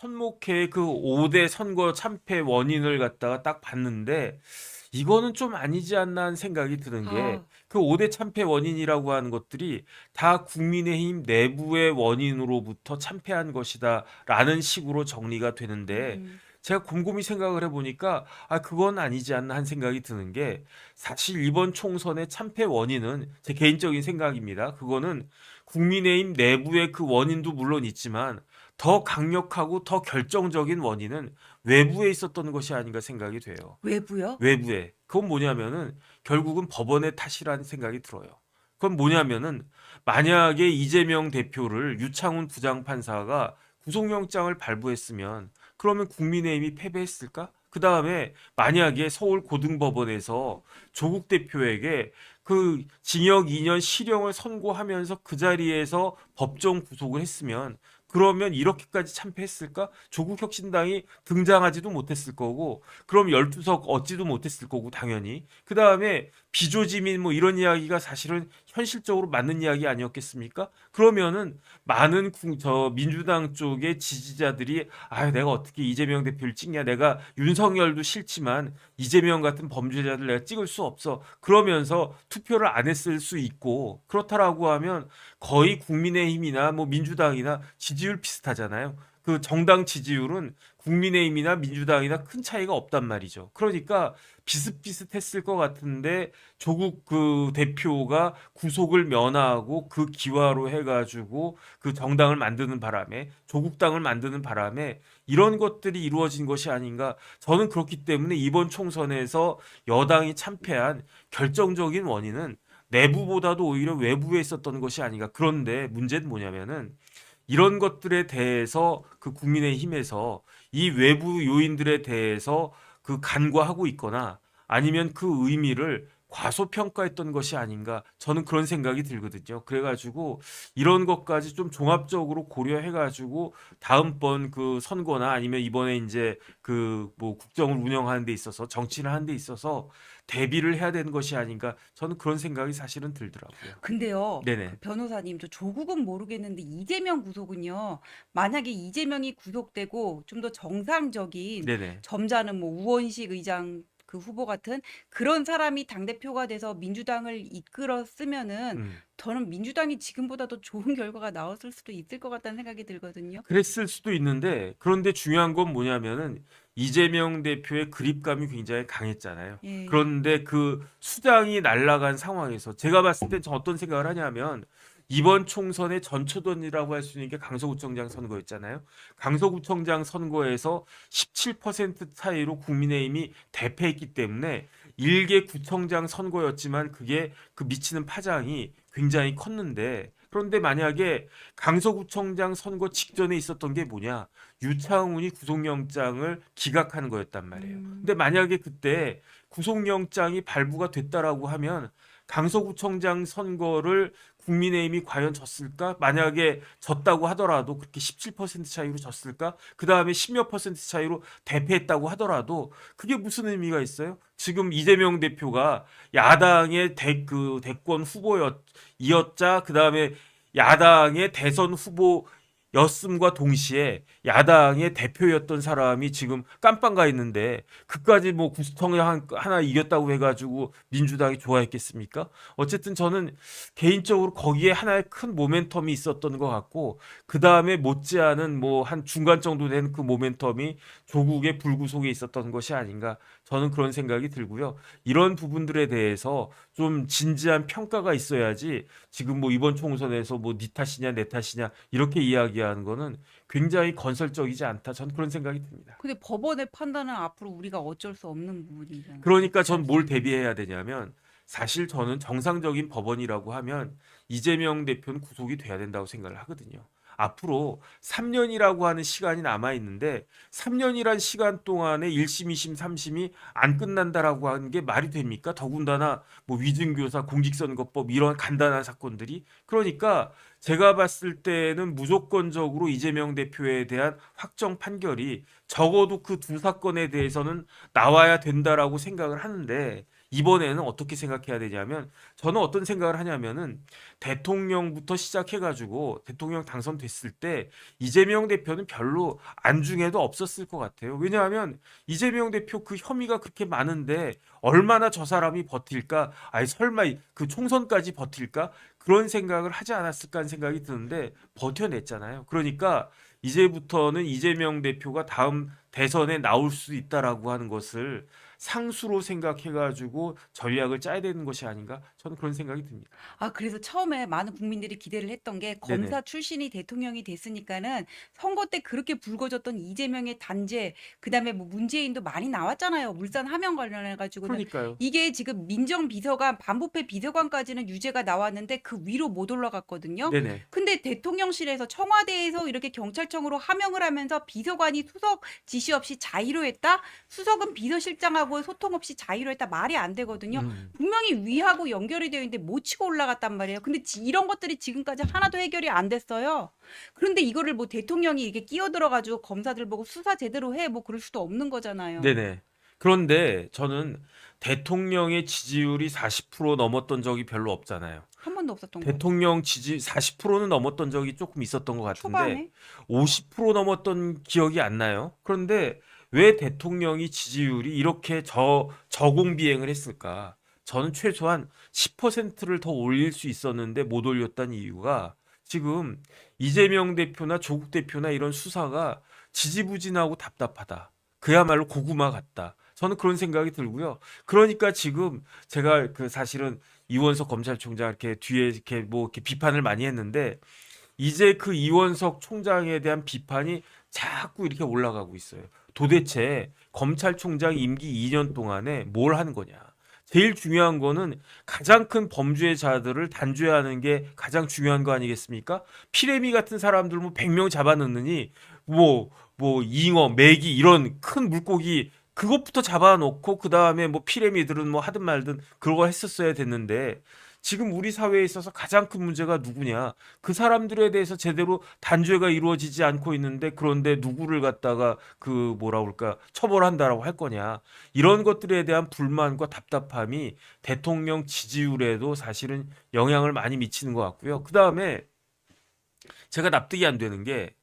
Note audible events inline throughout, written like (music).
천목회의 그 5대 선거 참패 원인을 갖다가 딱 봤는데 이거는 좀 아니지 않나 하는 생각이 드는 게 아. 그 5대 참패 원인이라고 하는 것들이 다 국민의힘 내부의 원인으로부터 참패한 것이다라는 식으로 정리가 되는데 음. 제가 곰곰이 생각을 해보니까 아 그건 아니지 않나 한 생각이 드는 게 사실 이번 총선의 참패 원인은 제 개인적인 생각입니다. 그거는 국민의힘 내부의 그 원인도 물론 있지만 더 강력하고 더 결정적인 원인은 외부에 있었던 것이 아닌가 생각이 돼요. 외부요? 외부에 그건 뭐냐면은 결국은 법원의 탓이라는 생각이 들어요. 그건 뭐냐면은 만약에 이재명 대표를 유창훈 부장판사가 구속영장을 발부했으면 그러면 국민의힘이 패배했을까? 그 다음에 만약에 서울 고등법원에서 조국 대표에게 그 징역 2년 실형을 선고하면서 그 자리에서 법정 구속을 했으면 그러면 이렇게까지 참패했을까? 조국 혁신당이 등장하지도 못했을 거고 그럼 12석 얻지도 못했을 거고 당연히 그 다음에 비조지민 뭐 이런 이야기가 사실은 현실적으로 맞는 이야기 아니었겠습니까? 그러면은 많은 국- 저 민주당 쪽의 지지자들이 아 내가 어떻게 이재명 대표를 찍냐 내가 윤석열도 싫지만 이재명 같은 범죄자들 내가 찍을 수 없어 그러면서 투표를 안 했을 수 있고 그렇다라고 하면 거의 국민의힘이나 뭐 민주당이나 지지율 비슷하잖아요. 그 정당 지지율은 국민의힘이나 민주당이나 큰 차이가 없단 말이죠. 그러니까 비슷비슷했을 것 같은데 조국 그 대표가 구속을 면하고 그 기화로 해가지고 그 정당을 만드는 바람에 조국당을 만드는 바람에 이런 것들이 이루어진 것이 아닌가. 저는 그렇기 때문에 이번 총선에서 여당이 참패한 결정적인 원인은 내부보다도 오히려 외부에 있었던 것이 아닌가. 그런데 문제는 뭐냐면은 이런 것들에 대해서 그 국민의 힘에서 이 외부 요인들에 대해서 그 간과하고 있거나 아니면 그 의미를 과소평가했던 것이 아닌가 저는 그런 생각이 들거든요. 그래가지고 이런 것까지 좀 종합적으로 고려해가지고 다음번 그 선거나 아니면 이번에 이제 그 뭐 국정을 운영하는 데 있어서 정치를 하는 데 있어서 대비를 해야 되는 것이 아닌가 저는 그런 생각이 사실은 들더라고요. 근데요. 네네. 그 변호사님, 저 조국은 모르겠는데 이재명 구속은요. 만약에 이재명이 구속되고 좀 더 정상적인 네네. 점잖은 뭐 우원식 의장 그 후보 같은 그런 사람이 당 대표가 돼서 민주당을 이끌었으면은 음. 저는 민주당이 지금보다 더 좋은 결과가 나왔을 수도 있을 것 같다는 생각이 들거든요. 그랬을 수도 있는데 그런데 중요한 건 뭐냐면은 이재명 대표의 그립감이 굉장히 강했잖아요. 예. 그런데 그 수장이 날아간 상황에서 제가 봤을 때저 어떤 생각을 하냐면 이번 총선의 전초전이라고 할 수 있는 게 강서구청장 선거였잖아요. 강서구청장 선거에서 17% 차이로 국민의힘이 대패했기 때문에 일개 구청장 선거였지만 그게 그 미치는 파장이 굉장히 컸는데 그런데 만약에 강서구청장 선거 직전에 있었던 게 뭐냐 유창훈이 구속영장을 기각하는 거였단 말이에요. 음. 근데 만약에 그때 구속영장이 발부가 됐다라고 하면 강서구청장 선거를 국민의힘이 과연 졌을까? 만약에 졌다고 하더라도 그렇게 17% 차이로 졌을까? 그 다음에 10몇 퍼센트 차이로 대패했다고 하더라도 그게 무슨 의미가 있어요? 지금 이재명 대표가 야당의 대, 그 대권 후보였자 그 다음에 야당의 대선 후보 였음과 동시에 야당의 대표였던 사람이 지금 깜빵 가 있는데 그까지 뭐 구청장 하나 이겼다고 해가지고 민주당이 좋아했겠습니까? 어쨌든 저는 개인적으로 거기에 하나의 큰 모멘텀이 있었던 것 같고 그 다음에 못지않은 뭐 한 중간 정도 되는 그 모멘텀이 조국의 불구속에 있었던 것이 아닌가 저는 그런 생각이 들고요. 이런 부분들에 대해서 좀 진지한 평가가 있어야지 지금 뭐 이번 총선에서 뭐네 탓이냐 내 탓이냐 이렇게 이야기하는 거는 굉장히 건설적이지 않다. 저는 그런 생각이 듭니다. 근데 법원의 판단은 앞으로 우리가 어쩔 수 없는 부분이잖아요. 그러니까 전 뭘 대비해야 되냐면 사실 저는 정상적인 법원이라고 하면 이재명 대표는 구속이 돼야 된다고 생각을 하거든요. 앞으로 3년이라고 하는 시간이 남아 있는데 3년이란 시간 동안에 1심, 2심, 3심이 안 끝난다라고 하는 게 말이 됩니까? 더군다나 뭐 위증교사, 공직선거법 이런 간단한 사건들이 그러니까 제가 봤을 때는 무조건적으로 이재명 대표에 대한 확정 판결이 적어도 그 두 사건에 대해서는 나와야 된다라고 생각을 하는데 이번에는 어떻게 생각해야 되냐면 저는 어떤 생각을 하냐면은 대통령부터 시작해가지고 대통령 당선됐을 때 이재명 대표는 별로 안중에도 없었을 것 같아요. 왜냐하면 이재명 대표 그 혐의가 그렇게 많은데 얼마나 저 사람이 버틸까? 아니 설마 이- 그 총선까지 버틸까? 그런 생각을 하지 않았을까 하는 생각이 드는데 버텨냈잖아요. 그러니까 이제부터는 이재명 대표가 다음 대선에 나올 수 있다라고 하는 것을 상수로 생각해가지고 전략을 짜야 되는 것이 아닌가? 저는 그런 생각이 듭니다. 아 그래서 처음에 많은 국민들이 기대를 했던 게 검사 네네. 출신이 대통령이 됐으니까는 선거 때 그렇게 불거졌던 이재명의 단죄 그다음에 뭐 문재인도 많이 나왔잖아요. 물산 하명 관련해 가지고는 그러니까요. 이게 지금 민정 비서관 반부패 비서관까지는 유죄가 나왔는데 그 위로 못 올라갔거든요. 네네. 근데 대통령실에서 청와대에서 이렇게 경찰청으로 하명을 하면서 비서관이 수석 지시 없이 자의로 했다? 수석은 비서실장하고 소통 없이 자의로 했다? 말이 안 되거든요. 음. 분명히 위하고 연결이 되어 있는데 못 치고 올라갔단 말이에요. 근데 지- 이런 것들이 지금까지 하나도 해결이 안 됐어요. 그런데 이거를 뭐 대통령이 이게 끼어들어가지고 검사들 보고 수사 제대로 해 뭐 그럴 수도 없는 거잖아요. 네네. 그런데 저는 대통령의 지지율이 40% 넘었던 적이 별로 없잖아요. 한 번도 없었던 거예요. 대통령 지지 40%는 넘었던 적이 조금 있었던 것 같은데 초반에 50% 넘었던 기억이 안 나요. 그런데 왜 대통령이 지지율이 이렇게 저 저공 비행을 했을까? 저는 최소한 10%를 더 올릴 수 있었는데 못 올렸다는 이유가 지금 이재명 대표나 조국 대표나 이런 수사가 지지부진하고 답답하다. 그야말로 고구마 같다. 저는 그런 생각이 들고요. 그러니까 지금 제가 그 사실은 이원석 검찰총장 이렇게 뒤에 이렇게 뭐 이렇게 비판을 많이 했는데 이제 그 이원석 총장에 대한 비판이 자꾸 이렇게 올라가고 있어요. 도대체 검찰총장 임기 2년 동안에 뭘 한 거냐? 제일 중요한 거는 가장 큰 범죄자들을 단죄하는 게 가장 중요한 거 아니겠습니까? 피레미 같은 사람들 뭐 100명 잡아넣느니 뭐, 뭐, 잉어, 메기 이런 큰 물고기 그것부터 잡아놓고 그 다음에 뭐 피레미들은 뭐 하든 말든 그거 했었어야 됐는데 지금 우리 사회에 있어서 가장 큰 문제가 누구냐? 그 사람들에 대해서 제대로 단죄가 이루어지지 않고 있는데 그런데 누구를 갖다가 그 뭐라 그럴까 처벌한다라고 할 거냐? 이런 것들에 대한 불만과 답답함이 대통령 지지율에도 사실은 영향을 많이 미치는 것 같고요. 그 다음에 제가 납득이 안 되는 게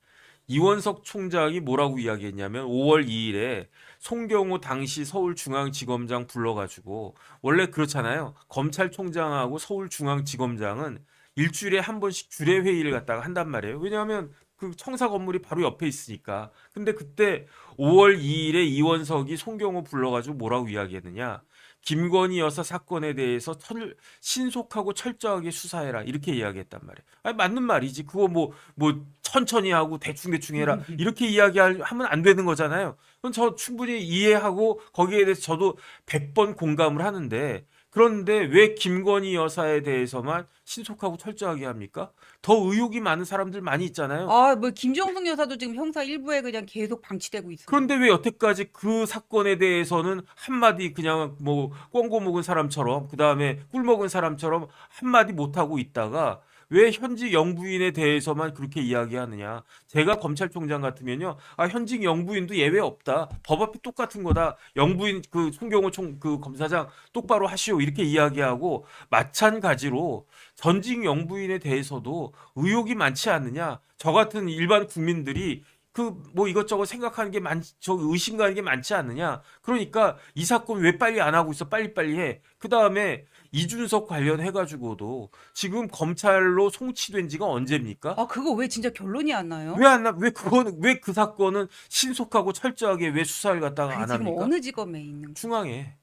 이원석 총장이 뭐라고 이야기했냐면 5월 2일에 송경호 당시 서울중앙지검장 불러가지고 원래 그렇잖아요. 검찰총장하고 서울중앙지검장은 일주일에 한 번씩 주례 회의를 갖다가 한단 말이에요. 왜냐하면 그 청사 건물이 바로 옆에 있으니까. 근데 그때 5월 2일에 이원석이 송경호 불러가지고 뭐라고 이야기했느냐? 김건희 여사 사건에 대해서 철, 신속하고 철저하게 수사해라 이렇게 이야기했단 말이에요. 아니 맞는 말이지. 그거 뭐뭐 천천히 하고 대충 대충 해라 이렇게 이야기하면 안 되는 거잖아요. 그건 저 충분히 이해하고 거기에 대해서 저도 100번 공감을 하는데 그런데 왜 김건희 여사에 대해서만 신속하고 철저하게 합니까? 더 의혹이 많은 사람들 많이 있잖아요. 아, 뭐 김정숙 여사도 지금 형사 일부에 그냥 계속 방치되고 있어요. 그런데 왜 여태까지 그 사건에 대해서는 한마디 그냥 뭐 꽁고 먹은 사람처럼 그 다음에 꿀 먹은 사람처럼 한마디 못 하고 있다가 왜 현직 영부인에 대해서만 그렇게 이야기하느냐. 제가 검찰총장 같으면요. 아, 현직 영부인도 예외 없다. 법 앞이 똑같은 거다. 영부인 그 송경호 총 그 검사장 똑바로 하시오. 이렇게 이야기하고 마찬가지로 전직 영부인에 대해서도 의혹이 많지 않느냐. 저 같은 일반 국민들이 그뭐 이것저것 생각하는 게 많, 저 의심 가는 게 많지 않느냐. 그러니까 이 사건 왜 빨리 안 하고 있어? 빨리 빨리 해. 그 다음에 이준석 관련해 가지고도 지금 검찰로 송치된 지가 언제입니까? 아, 그거 왜 진짜 결론이 안 나요? 왜 안 나? 왜 그거는 왜그 사건은 신속하고 철저하게 왜 수사를 갖다가 아니, 안 지금 합니까? 어느 지검에 있는? 중앙에.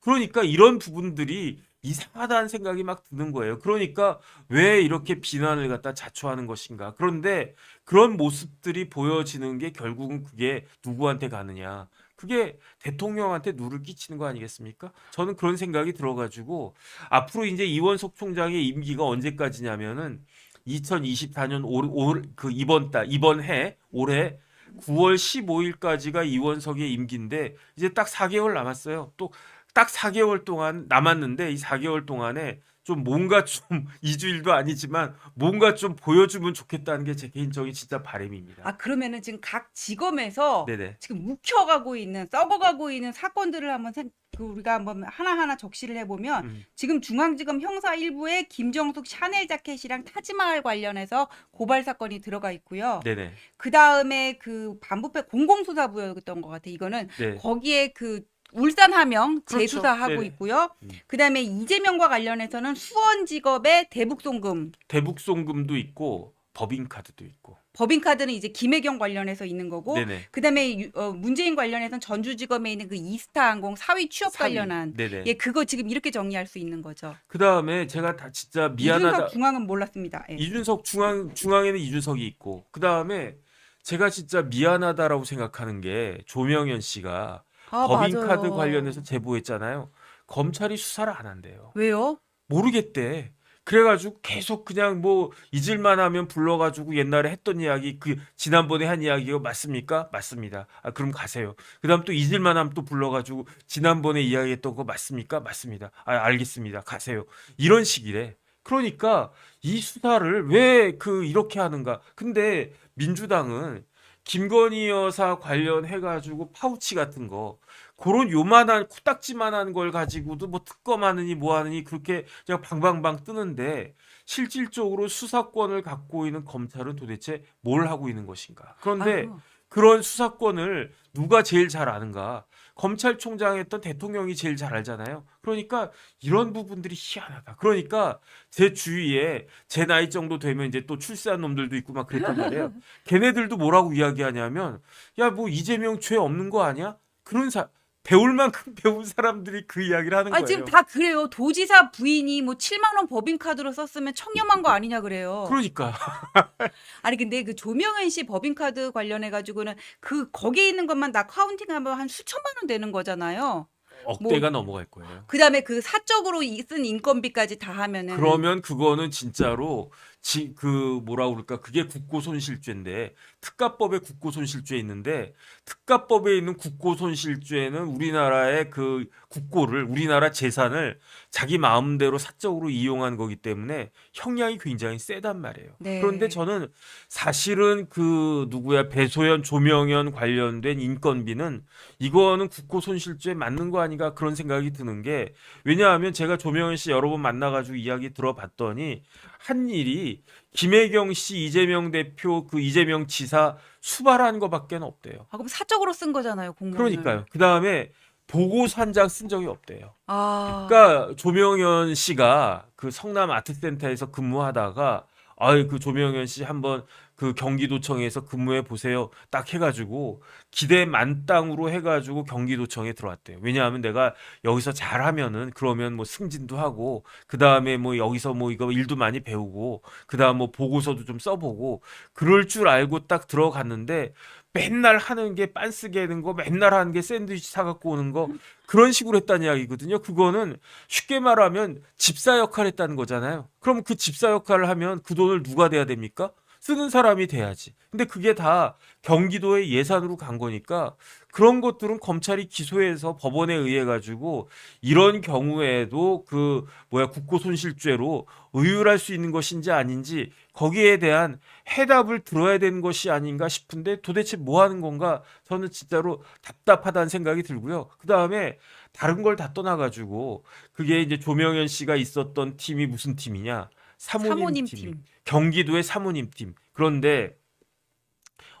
그러니까 이런 부분들이 이상하다는 생각이 막 드는 거예요. 그러니까 왜 이렇게 비난을 갖다 자초하는 것인가. 그런데 그런 모습들이 보여지는 게 결국은 그게 누구한테 가느냐. 그게 대통령한테 누를 끼치는 거 아니겠습니까? 저는 그런 생각이 들어가지고 앞으로 이제 이원석 총장의 임기가 언제까지냐면은 2024년 올, 올, 그 이번 달, 이번 해, 올해 9월 15일까지가 이원석의 임기인데 이제 딱 4개월 남았어요. 또 딱 4개월 동안 남았는데 이 4개월 동안에 좀 뭔가 좀 (laughs) 이주일도 아니지만 뭔가 좀 보여주면 좋겠다는 게 제 개인적인 진짜 바람입니다. 아, 그러면은 지금 각 지검에서 네네. 지금 묵혀가고 있는, 썩어가고 있는 사건들을 한번 생- 그 우리가 한번 하나하나 적시를 해보면 음. 지금 중앙지검 형사 1부에 김정숙 샤넬 자켓이랑 타지마할 관련해서 고발 사건이 들어가 있고요. 네네. 그 다음에 그 반부패 공공수사부였던 것 같아. 이거는 네. 거기에 그 울산 하명 그렇죠. 재수사하고 네네. 있고요. 음. 그다음에 이재명과 관련해서는 수원지검의 대북송금 대북송금도 있고 법인카드도 있고. 법인카드는 이제 김혜경 관련해서 있는 거고 네네. 그다음에 유- 어, 문재인 관련해서는 전주지검에 있는 그 이스타항공 사위 취업 사위. 관련한 네네. 예 그거 지금 이렇게 정리할 수 있는 거죠. 그 다음에 제가 다 진짜 미안하다. 이준석 중앙은 몰랐습니다. 예. 이준석 중앙 중앙에는 이준석이 있고 그 다음에 제가 진짜 미안하다라고 생각하는 게 조명현 씨가 아, 법인카드 맞아요. 관련해서 제보했잖아요. 검찰이 수사를 안 한대요. 왜요? 모르겠대. 그래가지고 계속 그냥 뭐 잊을만 하면 불러가지고 옛날에 했던 이야기 그 지난번에 한 이야기가 맞습니까? 맞습니다. 아 그럼 가세요. 그다음 또 잊을만 하면 또 불러가지고 지난번에 이야기했던 거 맞습니까? 맞습니다. 아 알겠습니다. 가세요. 이런 식이래. 그러니까 이 수사를 왜 그 이렇게 하는가? 근데 민주당은 김건희 여사 관련해가지고 파우치 같은 거 그런 요만한 코딱지만한 걸 가지고도 뭐 특검하느니 뭐하느니 그렇게 그냥 방방방 뜨는데 실질적으로 수사권을 갖고 있는 검찰은 도대체 뭘 하고 있는 것인가? 그런데 아이고. 그런 수사권을 누가 제일 잘 아는가? 검찰총장 했던 대통령이 제일 잘 알잖아요. 그러니까 이런 부분들이 희한하다. 그러니까 제 주위에 제 나이 정도 되면 이제 또 출세한 놈들도 있고 막 그랬단 말이에요. (laughs) 걔네들도 뭐라고 이야기하냐면 야 뭐 이재명 죄 없는 거 아니야? 그런 사 배울 만큼 배운 사람들이 그 이야기를 하는 아 거예요. 지금 다 그래요. 도지사 부인이 뭐 7만 원 법인 카드로 썼으면 청렴한 거 아니냐 그래요. 그러니까 (laughs) 아니 근데 그 조명현 씨 법인 카드 관련해 가지고는 그 거기에 있는 것만 다 카운팅하면 한 수천만 원 되는 거잖아요. 억대가 넘어갈 거예요. 그다음에 그 사적으로 이- 쓴 인건비까지 다 하면은 그러면 그거는 진짜로 지, 그 뭐라 그럴까 그게 국고손실죄인데 특가법에 국고손실죄 있는데 특가법에 있는 국고손실죄는 우리나라의 그 국고를 우리나라 재산을 자기 마음대로 사적으로 이용한 거기 때문에 형량이 굉장히 세단 말이에요. 네. 그런데 저는 사실은 그 누구야 배소연 조명현 관련된 인건비는 이거는 국고손실죄 맞는 거 아닌가 그런 생각이 드는 게 왜냐하면 제가 조명현 씨 여러 번 만나가지고 이야기 들어봤더니 한 일이 김혜경 씨, 이재명 대표, 그 이재명 지사 수발한 거밖에 없대요. 아 그럼 사적으로 쓴 거잖아요, 공무원. 그러니까요. 그 다음에 보고서 한 장 쓴 적이 없대요. 아. 그러니까 조명현 씨가 그 성남 아트센터에서 근무하다가 아이 그 조명현 씨 한번 그 경기도청에서 근무해 보세요. 딱 해가지고 기대 만땅으로 해가지고 경기도청에 들어왔대요. 왜냐하면 내가 여기서 잘하면은 그러면 뭐 승진도 하고 그 다음에 뭐 여기서 뭐 이거 일도 많이 배우고 그 다음 뭐 보고서도 좀 써보고 그럴 줄 알고 딱 들어갔는데 맨날 하는 게 빤스게 하는 거 맨날 하는 게 샌드위치 사갖고 오는 거 그런 식으로 했다는 이야기거든요. 그거는 쉽게 말하면 집사 역할 했다는 거잖아요. 그럼 그 집사 역할을 하면 그 돈을 누가 대야 됩니까? 쓰는 사람이 돼야지. 근데 그게 다 경기도의 예산으로 간 거니까 그런 것들은 검찰이 기소해서 법원에 의해 가지고 이런 경우에도 그 뭐야 국고 손실죄로 의율할 수 있는 것인지 아닌지 거기에 대한 해답을 들어야 되는 것이 아닌가 싶은데 도대체 뭐 하는 건가 저는 진짜로 답답하다는 생각이 들고요. 그 다음에 다른 걸 다 떠나 가지고 그게 이제 조명현 씨가 있었던 팀이 무슨 팀이냐? 사모님, 사모님 팀. 팀. 경기도의 사모님 팀. 그런데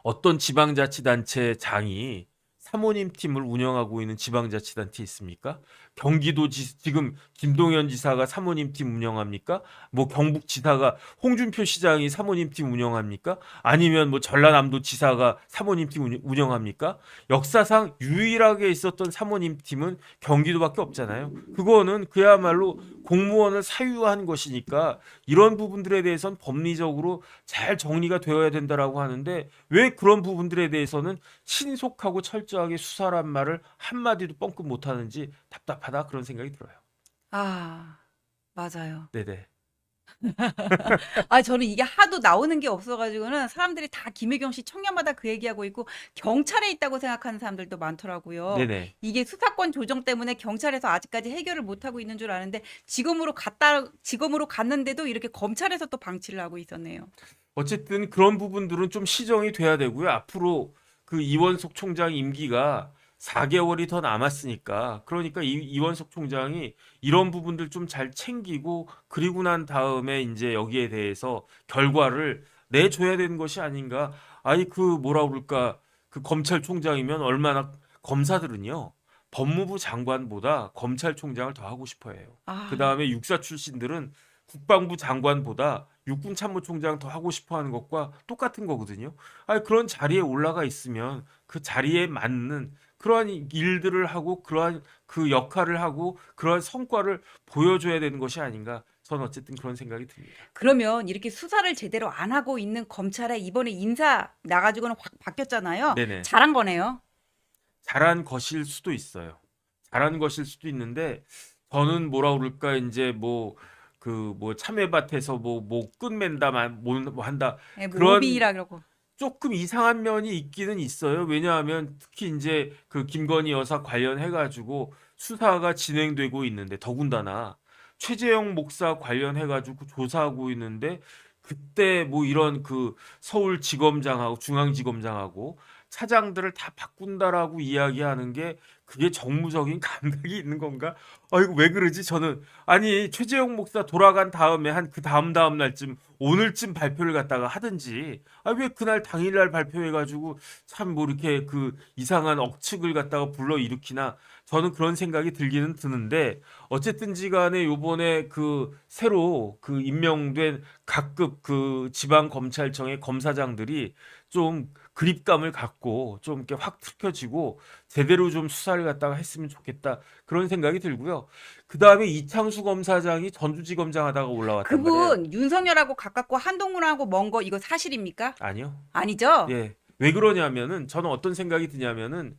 어떤 지방자치단체 장이 사모님 팀을 운영하고 있는 지방자치단체 있습니까? 경기도 지, 지금 김동연 지사가 사모님 팀 운영합니까? 뭐 경북 지사가 홍준표 시장이 사모님 팀 운영합니까? 아니면 뭐 전라남도 지사가 사모님 팀 운- 운영합니까? 역사상 유일하게 있었던 사모님 팀은 경기도밖에 없잖아요. 그거는 그야말로 공무원을 사유한 것이니까 이런 부분들에 대해서는 법리적으로 잘 정리가 되어야 된다라고 하는데 왜 그런 부분들에 대해서는 신속하고 철저하게 수사란 말을 한마디도 뻥끗 못하는지 답답 하다 그런 생각이 들어요. 아. 맞아요. 네네. (laughs) 아 저는 이게 하도 나오는 게 없어 가지고는 사람들이 다 김혜경 씨 청년마다 그 얘기하고 있고 경찰에 있다고 생각하는 사람들도 많더라고요. 네네. 이게 수사권 조정 때문에 경찰에서 아직까지 해결을 못 하고 있는 줄 아는데 지검으로 갔다 지검으로 갔는데도 이렇게 검찰에서 또 방치를 하고 있었네요. 어쨌든 그런 부분들은 좀 시정이 돼야 되고요. 앞으로 그 이원석 총장 임기가 4개월이 더 남았으니까 그러니까 이, 이원석 총장이 이런 부분들 좀 잘 챙기고 그리고 난 다음에 이제 여기에 대해서 결과를 내줘야 되는 것이 아닌가. 아니 그 뭐라 그럴까 그 검찰총장이면 얼마나 검사들은요 법무부 장관보다 검찰총장을 더 하고 싶어해요. 아, 그 다음에 육사 출신들은 국방부 장관보다 육군 참모총장 더 하고 싶어 하는 것과 똑같은 거거든요. 아니, 그런 자리에 올라가 있으면 그 자리에 맞는 그러한 일들을 하고 그러한 그 역할을 하고 그러한 성과를 보여줘야 되는 것이 아닌가. 저는 어쨌든 그런 생각이 듭니다. 그러면 이렇게 수사를 제대로 안 하고 있는 검찰에 이번에 인사 나가지고는 확 바뀌었잖아요. 네네. 잘한 거네요. 잘한 것일 수도 있어요. 잘한 것일 수도 있는데 저는 뭐라 그럴까 이제 뭐 그 뭐 참외밭에서 뭐 뭐 끝맨다 뭐, 뭐 한다 예, 뭐 그런- 로비라 그러고. 조금 이상한 면이 있기는 있어요. 왜냐하면 특히 이제 그 김건희 여사 관련해 가지고 수사가 진행되고 있는데 더군다나 최재형 목사 관련해 가지고 조사하고 있는데 그때 뭐 이런 그 서울지검장하고 중앙지검장하고 차장들을 다 바꾼다라고 이야기하는 게 그게 정무적인 (laughs) 감각이 있는 건가? 아이고 왜 그러지? 저는 아니 최재형 목사 돌아간 다음에 한 그 다음 다음 날쯤 오늘쯤 발표를 갖다가 하든지 아 왜 그날 당일날 발표해가지고 참 뭐 이렇게 그 이상한 억측을 갖다가 불러 일으키나 저는 그런 생각이 들기는 드는데 어쨌든지 간에 요번에 그 새로 그 임명된 각급 그 지방 검찰청의 검사장들이 좀 그립감을 갖고 좀 이렇게 확 틀켜지고 제대로 좀 수사를 갖다가 했으면 좋겠다 그런 생각이 들고요. 그 다음에 이창수 검사장이 전주지검장 하다가 올라왔단 말이에요. 그분 윤석열하고 가깝고 한동훈하고 먼 거 이거 사실입니까? 아니요. 아니죠? 예. 왜 그러냐면은 저는 어떤 생각이 드냐면은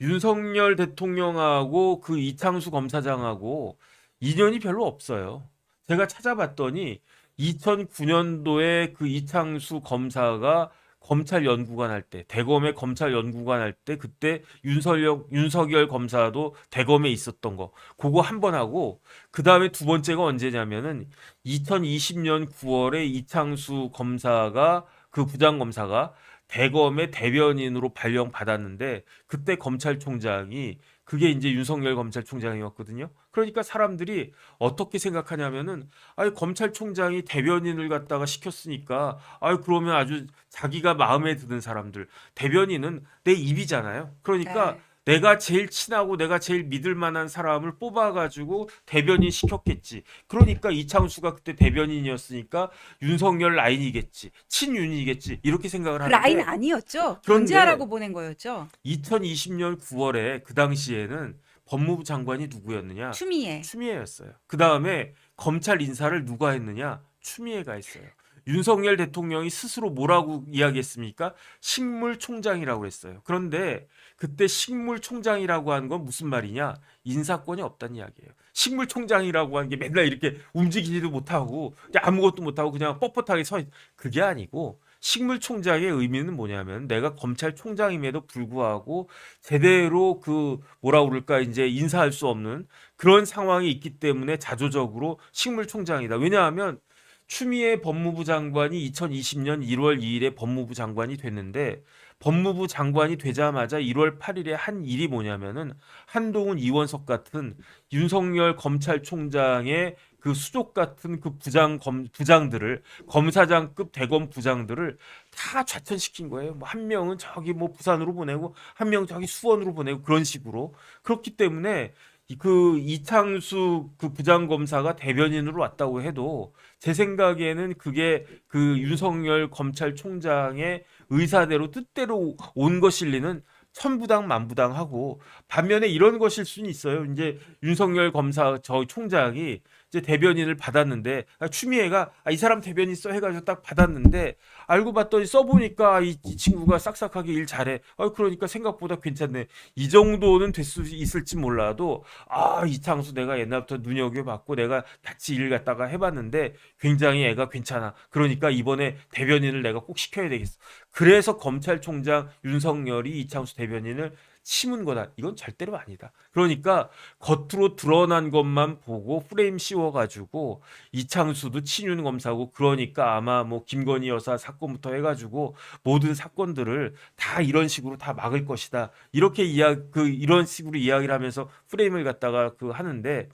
윤석열 대통령하고 그 이창수 검사장하고 인연이 별로 없어요. 제가 찾아봤더니 2009년도에 그 이창수 검사가 검찰 연구관 할 때, 대검의 검찰 연구관 할 때 그때 윤석열 윤석열 검사도 대검에 있었던 거. 그거 한 번 하고 그 다음에 두 번째가 언제냐면은 2020년 9월에 이창수 검사가 그 부장 검사가 대검의 대변인으로 발령 받았는데 그때 검찰총장이 그게 이제 윤석열 검찰총장이었거든요. 그러니까 사람들이 어떻게 생각하냐면은 아니 검찰총장이 대변인을 갖다가 시켰으니까 아유 그러면 아주 자기가 마음에 드는 사람들 대변인은 내 입이잖아요. 그러니까 네. 내가 제일 친하고 내가 제일 믿을 만한 사람을 뽑아가지고 대변인 시켰겠지. 그러니까 이창수가 그때 대변인이었으니까 윤석열 라인이겠지. 친윤이겠지. 이렇게 생각을 그 하는데 라인 아니었죠? 견제하라고 보낸 거였죠? 2020년 9월에 그 당시에는 법무부 장관이 누구였느냐? 추미애. 추미애였어요. 그 다음에 검찰 인사를 누가 했느냐? 추미애가 했어요. 윤석열 대통령이 스스로 뭐라고 이야기했습니까? 식물총장이라고 했어요. 그런데 그때 식물총장이라고 하는 건 무슨 말이냐? 인사권이 없다는 이야기예요. 식물총장이라고 하는 게 맨날 이렇게 움직이지도 못하고 아무것도 못하고 그냥 뻣뻣하게 서 있... 그게 아니고 식물총장의 의미는 뭐냐면 내가 검찰총장임에도 불구하고 제대로 그 뭐라 그럴까 이제 인사할 수 없는 그런 상황이 있기 때문에 자조적으로 식물총장이다. 왜냐하면 추미애 법무부 장관이 2020년 1월 2일에 법무부 장관이 됐는데 법무부 장관이 되자마자 1월 8일에 한 일이 뭐냐면은 한동훈 이원석 같은 윤석열 검찰총장의 그 수족 같은 그 부장 검 부장들을 검사장급 대검 부장들을 다 좌천시킨 거예요. 뭐 한 명은 저기 뭐 부산으로 보내고 한 명 저기 수원으로 보내고 그런 식으로 그렇기 때문에 이- 그 이창수 그 부장검사가 대변인으로 왔다고 해도 제 생각에는 그게 그 윤석열 검찰총장의 의사대로 뜻대로 온 것일 리는 천부당 만부당하고 반면에 이런 것일 수는 있어요. 이제 윤석열 검사 저 총장이 이제 대변인을 받았는데 아, 추미애가 아, 이 사람 대변인 써 해가지고 딱 받았는데 알고 봤더니 써보니까 이, 이 친구가 싹싹하게 일 잘해. 아, 그러니까 생각보다 괜찮네. 이 정도는 될 수 있을지 몰라도 아 이창수 내가 옛날부터 눈여겨봤고 내가 같이 일 갖다가 해봤는데 굉장히 애가 괜찮아. 그러니까 이번에 대변인을 내가 꼭 시켜야 되겠어. 그래서 검찰총장 윤석열이 이창수 대변인을 심은 거다. 이건 절대로 아니다. 그러니까 겉으로 드러난 것만 보고 프레임 씌워 씌워가지고 이창수도 친윤 검사고 그러니까 아마 뭐 김건희 여사 사건부터 해가지고 모든 사건들을 다 이런 식으로 다 막을 것이다 이렇게 이야 그 이런 식으로 이야기를 하면서 프레임을 갖다가 그 하는데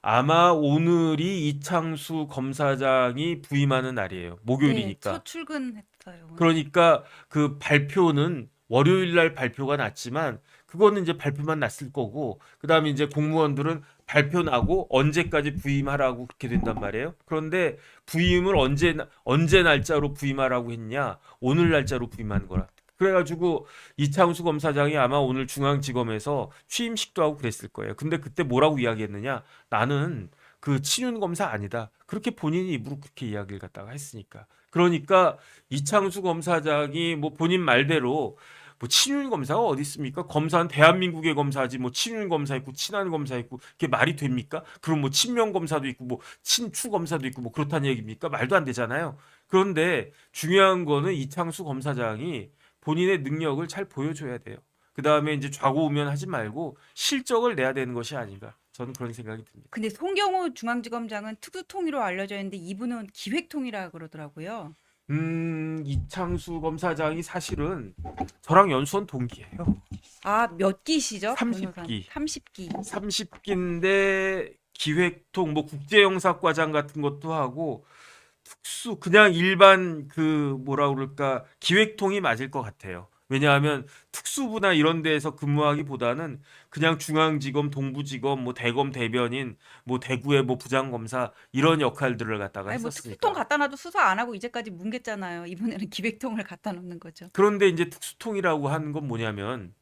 아마 오늘이 이창수 검사장이 부임하는 날이에요 목요일이니까 네, 첫 출근했어요. 오늘. 그러니까 그 발표는 월요일 날 발표가 났지만 그거는 이제 발표만 났을 거고 그다음에 이제 공무원들은 발표 나고 언제까지 부임하라고 그렇게 된단 말이에요. 그런데 부임을 언제 나- 언제 날짜로 부임하라고 했냐? 오늘 날짜로 부임한 거라. 그래가지고 이창수 검사장이 아마 오늘 중앙지검에서 취임식도 하고 그랬을 거예요. 근데 그때 뭐라고 이야기했느냐? 나는 그 친윤 검사 아니다. 그렇게 본인이 입으로 그렇게 이야기를 갖다가 했으니까. 그러니까 이창수 검사장이 뭐 본인 말대로 뭐 친윤 검사가 어디 있습니까? 검사는 대한민국의 검사지 뭐 친윤 검사 있고 친한 검사 있고 그게 말이 됩니까? 그럼 뭐 친명 검사도 있고 뭐 친추 검사도 있고 뭐 그렇다는 얘기입니까? 말도 안 되잖아요. 그런데 중요한 거는 이창수 검사장이 본인의 능력을 잘 보여줘야 돼요. 그 다음에 이제 좌고우면 하지 말고 실적을 내야 되는 것이 아닌가. 저는 그런 생각이 듭니다. 근데 송경호 중앙지검장은 특수통이로 알려져 있는데 이분은 기획통이라 그러더라고요. 음, 이창수 검사장이 사실은 저랑 연수원 동기예요. 아, 몇 기시죠? 30 기. 30기. 30기인데 기획통 뭐 국제영사과장 같은 것도 하고 특수 그냥 일반 그 뭐라 그럴까 기획통이 맞을 것 같아요. 왜냐하면 특수부나 이런 데에서 근무하기보다는 그냥 중앙지검, 동부지검, 뭐 대검 대변인, 뭐 대구의 뭐 부장검사 이런 역할들을 갖다가 아니 뭐 했었으니까. 특수통 갖다 놔도 수사 안 하고 이제까지 뭉갰잖아요. 이번에는 (laughs) 기획통을 갖다 놓는 거죠. 그런데 이제 특수통이라고 하는 건 뭐냐면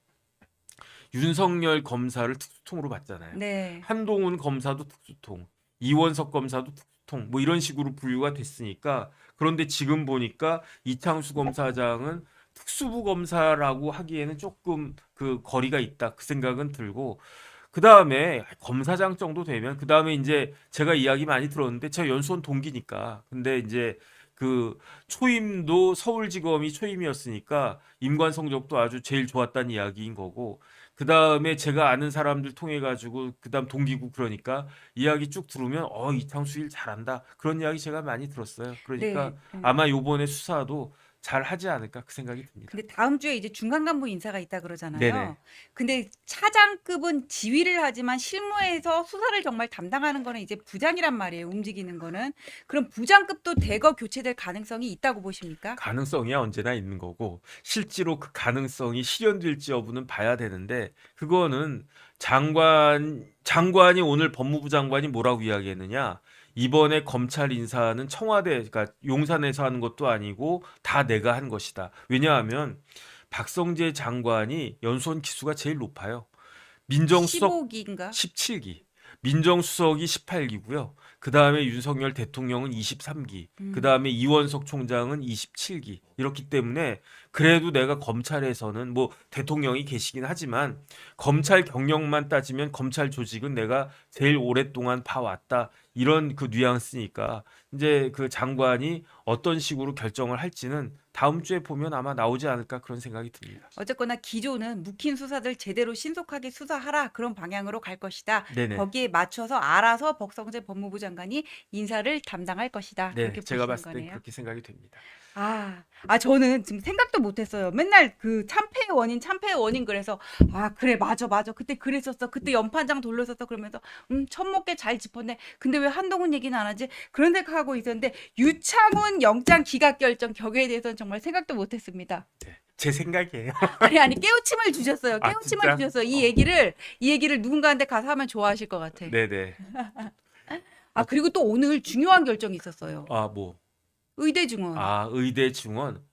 윤석열 검사를 특수통으로 봤잖아요. 네. 한동훈 검사도 특수통, 이원석 검사도 특수통, 뭐 이런 식으로 분류가 됐으니까 그런데 지금 보니까 이창수 검사장은 특수부 검사라고 하기에는 조금 그 거리가 있다 그 생각은 들고 그 다음에 검사장 정도 되면 그 다음에 이제 제가 이야기 많이 들었는데 제가 연수원 동기니까 근데 이제 그 초임도 서울지검이 초임이었으니까 임관 성적도 아주 제일 좋았다는 이야기인 거고 그 다음에 제가 아는 사람들 통해 가지고 그 다음 동기고 그러니까 이야기 쭉 들으면 어 이창수 일 잘한다 그런 이야기 제가 많이 들었어요. 그러니까 네. 네. 아마 요번에 수사도 잘 하지 않을까 그 생각이 듭니다. 근데 다음 주에 이제 중간 간부 인사가 있다 그러잖아요. 네네. 근데 차장급은 지휘를 하지만 실무에서 수사를 정말 담당하는 거는 이제 부장이란 말이에요. 움직이는 거는. 그럼 부장급도 대거 교체될 가능성이 있다고 보십니까? 가능성이야 언제나 있는 거고 실제로 그 가능성이 실현될지 여부는 봐야 되는데 그거는 장관 장관이 오늘 법무부 장관이 뭐라고 이야기했느냐 이번에 검찰 인사는 청와대 그러니까 용산에서 하는 것도 아니고 다 내가 한 것이다 왜냐하면 박성재 장관이 연수원 기수가 제일 높아요 민정수석 15기인가? 17기, 민정수석이 18기고요. 그 다음에 윤석열 대통령은 23기, 음. 그 다음에 이원석 총장은 27기. 이렇기 때문에 그래도 내가 검찰에서는 뭐 대통령이 계시긴 하지만 검찰 경력만 따지면 검찰 조직은 내가 제일 오랫동안 봐왔다. 이런 그 뉘앙스니까 이제 그 장관이 어떤 식으로 결정을 할지는 다음 주에 보면 아마 나오지 않을까 그런 생각이 듭니다. 어쨌거나 기조는 묵힌 수사들 제대로 신속하게 수사하라 그런 방향으로 갈 것이다. 네네. 거기에 맞춰서 알아서 박성재 법무부 장관이 인사를 담당할 것이다. 네, 그렇게 제가 봤을 때 거네요. 그렇게 생각이 됩니다. 아, 아 저는 지금 생각도 못했어요. 맨날 그 참패의 원인, 참패의 원인 그래서 아 그래 맞아 맞아 그때 그랬었어 그때 연판장 돌렸었어 그러면서 음 첫목 잘 짚었네. 근데 왜 한동훈 얘기는 안 하지? 그런 생각하고 있었는데 유창훈 영장 기각 결정 격에 대해서는 정말 생각도 못했습니다. 네, 제 생각이에요. (laughs) 아니 아니 깨우침을 주셨어요. 아, 깨우침을 진짜? 주셨어요. 이 어. 얘기를 이 얘기를 누군가한테 가서 하면 좋아하실 것 같아. 네네. (laughs) 아 그리고 또 오늘 중요한 결정이 있었어요. 아 뭐. 의대 증원. 아 의대 증원.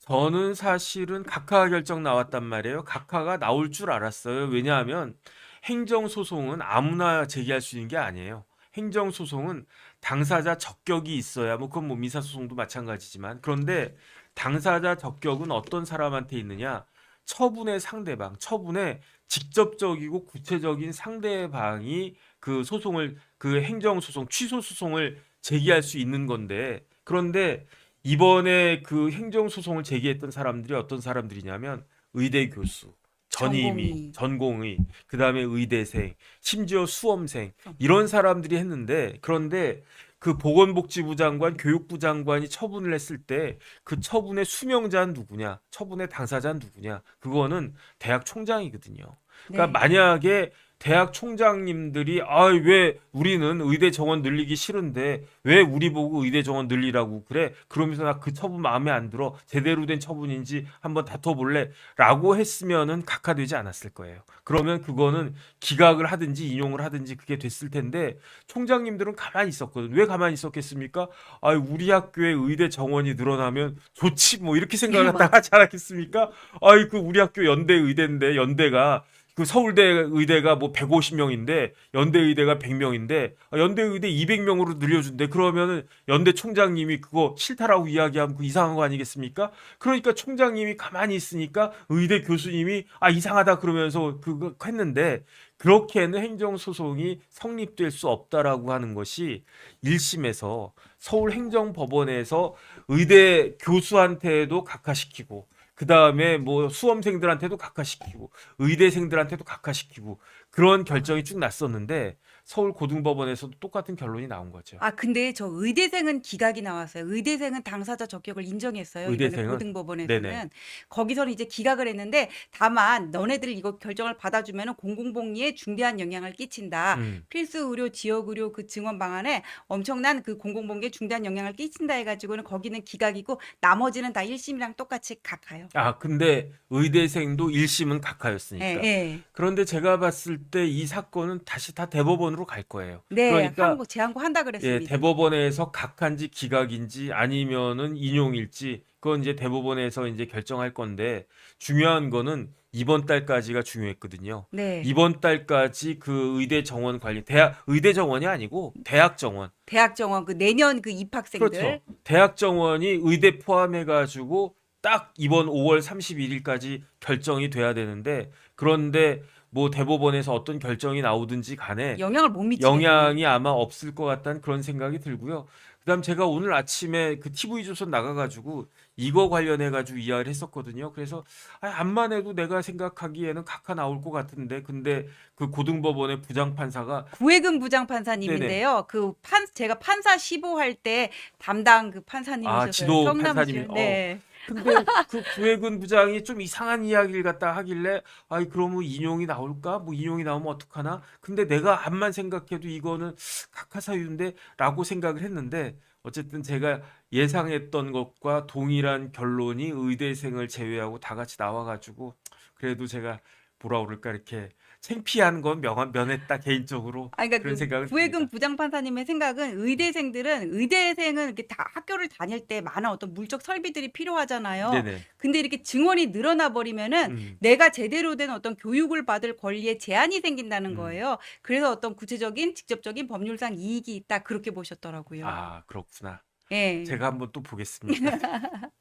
저는 사실은 각하 결정 나왔단 말이에요. 각하가 나올 줄 알았어요. 왜냐하면 행정소송은 아무나 제기할 수 있는 게 아니에요. 행정소송은 당사자 적격이 있어야 뭐 그건 뭐 민사소송도 마찬가지지만 그런데 당사자 적격은 어떤 사람한테 있느냐? 처분의 상대방, 처분의 직접적이고 구체적인 상대방이 그 소송을 그 행정소송, 취소 소송을 제기할 수 있는 건데 그런데 이번에 그 행정소송을 제기했던 사람들이 어떤 사람들이냐면 의대 교수, 전임이, 전공의. 전공의, 그다음에 의대생, 심지어 수험생 그럼. 이런 사람들이 했는데 그런데 그 보건복지부 장관, 교육부 장관이 처분을 했을 때 그 처분의 수명자는 누구냐? 처분의 당사자는 누구냐? 그거는 대학 총장이거든요. 그러니까 네. 만약에 대학 총장님들이 아 왜 우리는 의대 정원 늘리기 싫은데 왜 우리 보고 의대 정원 늘리라고 그래? 그러면서 나 그 처분 마음에 안 들어. 제대로 된 처분인지 한번 다퉈볼래?라고 했으면은 각하되지 않았을 거예요. 그러면 그거는 기각을 하든지 인용을 하든지 그게 됐을 텐데 총장님들은 가만히 있었거든. 왜 가만히 있었겠습니까? 아 우리 학교에 의대 정원이 늘어나면 좋지 뭐 이렇게 생각을. 갖다 하지 않았겠습니까? 아이 그 우리 학교 연대 의대인데 연대가 그 서울대 의대가 뭐 150명인데 연대 의대가 100명인데 연대 의대 200명으로 늘려준대. 그러면은 연대 총장님이 그거 싫다라고 이야기하면 그 이상한 거 아니겠습니까? 그러니까 총장님이 가만히 있으니까 의대 교수님이 아 이상하다 그러면서 그거 했는데 그렇게는 행정 소송이 성립될 수 없다라고 하는 것이 1심에서 서울행정법원에서 의대 교수한테도 각하시키고 그 다음에 뭐 수험생들한테도 각하시키고 의대생들한테도 각하시키고 그런 결정이 쭉 났었는데 서울 고등법원에서도 똑같은 결론이 나온 거죠. 아 근데 저 의대생은 기각이 나왔어요. 의대생은 당사자 적격을 인정했어요. 이번에 의대생은? 고등법원에서는 네네. 거기서는 이제 기각을 했는데 다만 너네들 이거 결정을 받아주면 공공복리에 중대한 영향을 끼친다. 음. 필수 의료, 지역 의료 그 증원 방안에 엄청난 그 공공복리에 중대한 영향을 끼친다 해가지고는 거기는 기각이고 나머지는 다 1심이랑 똑같이 각하요. 아 근데 의대생도 1심은 각하였으니까. 예, 예. 그런데 제가 봤을 때 이 사건은 다시 다 대법원으로 갈 거예요. 네, 그러니까 한국 제한고 한다 예, 그랬습니다. 대법원에서 각한지 기각인지 아니면은 인용일지 그건 이제 대법원에서 이제 결정할 건데 중요한 거는 이번 달까지가 중요했거든요. 네, 이번 달까지 그 의대 정원 관리 대학 의대 정원이 아니고 대학 정원 대학 정원 그 내년 그 입학생들 그렇죠. 대학 정원이 의대 포함해 가지고 딱 이번 5월 31일까지 결정이 돼야 되는데 그런데 뭐 대법원에서 어떤 결정이 나오든지 간에 영향을 못 미치게. 영향이 아마 없을 것 같다는 그런 생각이 들고요. 그다음 제가 오늘 아침에 그 TV 조선 나가가지고 이거 관련해 가지고 이야기를 했었거든요. 그래서 아, 암만 해도 내가 생각하기에는 각하 나올 것 같은데 근데 그 고등법원의 부장판사가 구해금 부장 판사님인데요. 그 판 제가 판사 15 할 때 담당 그 판사님이셨어요. 아, 지도 성남시. 판사님이- 어. 네. 근데 그 구해군 부장이 좀 이상한 이야기를 갖다 하길래 아이 그러면 인용이 나올까? 뭐 인용이 나오면 어떡하나? 근데 내가 암만 생각해도 이거는 각하사유인데라고 생각을 했는데 어쨌든 제가 예상했던 것과 동일한 결론이 의대생을 제외하고 다 같이 나와가지고 그래도 제가 뭐라 그럴까 이렇게 창피한 건 명, 면했다 개인적으로 아, 그러니까 그런 그 생각을 구해금 듭니다. 부장 판사님의 생각은 의대생들은 의대생은 이렇게 다 학교를 다닐 때 많은 어떤 물적 설비들이 필요하잖아요. 네네. 근데 이렇게 증원이 늘어나 버리면은 음. 내가 제대로 된 어떤 교육을 받을 권리에 제한이 생긴다는 음. 거예요. 그래서 어떤 구체적인 직접적인 법률상 이익이 있다 그렇게 보셨더라고요. 아 그렇구나. 예. 제가 한번 또 보겠습니다. (laughs)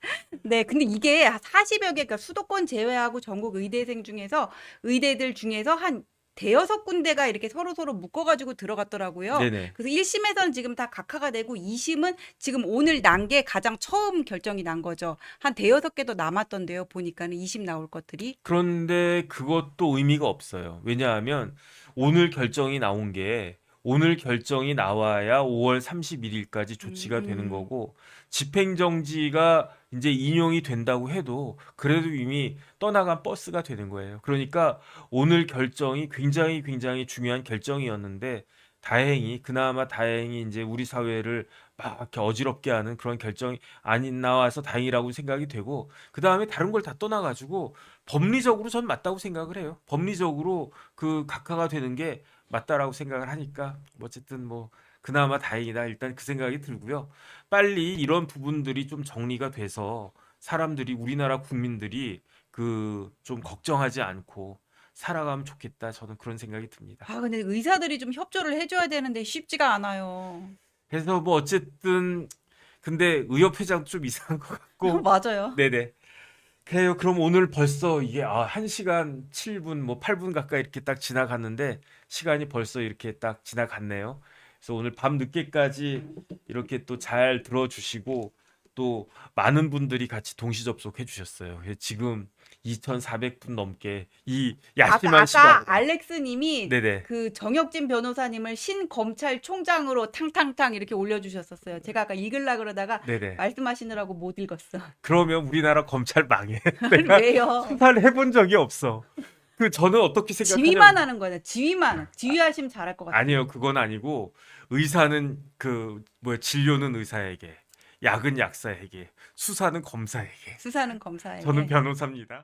네, 근데 이게 40여 개, 그러니까 수도권 제외하고 전국 의대생 중에서 의대들 중에서 한 대여섯 군데가 이렇게 서로 서로 묶어가지고 들어갔더라고요. 네네. 그래서 1심에서는 지금 다 각하가 되고 2심은 지금 오늘 난 게 가장 처음 결정이 난 거죠. 한 대여섯 개도 남았던데요. 보니까는 2심 나올 것들이. 그런데 그것도 의미가 없어요. 왜냐하면 오늘 결정이 나온 게 오늘 결정이 나와야 5월 31일까지 조치가 음, 되는 음. 거고 집행정지가 이제 인용이 된다고 해도 그래도 이미 떠나간 버스가 되는 거예요. 그러니까 오늘 결정이 굉장히 굉장히 중요한 결정이었는데 다행히 그나마 다행히 이제 우리 사회를 막 이렇게 어지럽게 하는 그런 결정이 안 나와서 다행이라고 생각이 되고 그 다음에 다른 걸 다 떠나가지고 법리적으로 전 맞다고 생각을 해요. 법리적으로 그 각하가 되는 게 맞다라고 생각을 하니까 뭐 어쨌든 뭐 그나마 다행이다 일단 그 생각이 들고요. 빨리 이런 부분들이 좀 정리가 돼서 사람들이 우리나라 국민들이 그 좀 걱정하지 않고 살아가면 좋겠다 저는 그런 생각이 듭니다. 아, 근데 의사들이 좀 협조를 해줘야 되는데 쉽지가 않아요. 그래서 뭐 어쨌든 근데 의협 회장 좀 이상한 것 같고 (laughs) 맞아요. 네네. 그래요. 그럼 오늘 벌써 이게 아, 1시간 7분 뭐 8분 가까이 이렇게 딱 지나갔는데 시간이 벌써 이렇게 딱 지나갔네요. 그래서 오늘 밤 늦게까지 이렇게 또 잘 들어주시고 또 많은 분들이 같이 동시 접속해 주셨어요. 지금 2,400분 넘게 이 아까, 야심한 아까 시간. 알렉스님이 네네. 그 정혁진 변호사님을 신검찰총장으로 탕탕탕 이렇게 올려주셨었어요. 제가 아까 읽으려 그러다가 네네. 말씀하시느라고 못 읽었어. 그러면 우리나라 검찰 망해. (laughs) 내가 왜요? 수사를 해본 적이 없어. 그 저는 어떻게 생각하냐면 지휘만 하는 거네. 지휘만. 지휘하시면 잘할 것 같아요. 아니요, 그건 아니고 의사는 그 뭐야 진료는 의사에게, 약은 약사에게, 수사는 검사에게. 수사는 검사에게. 저는 변호사입니다.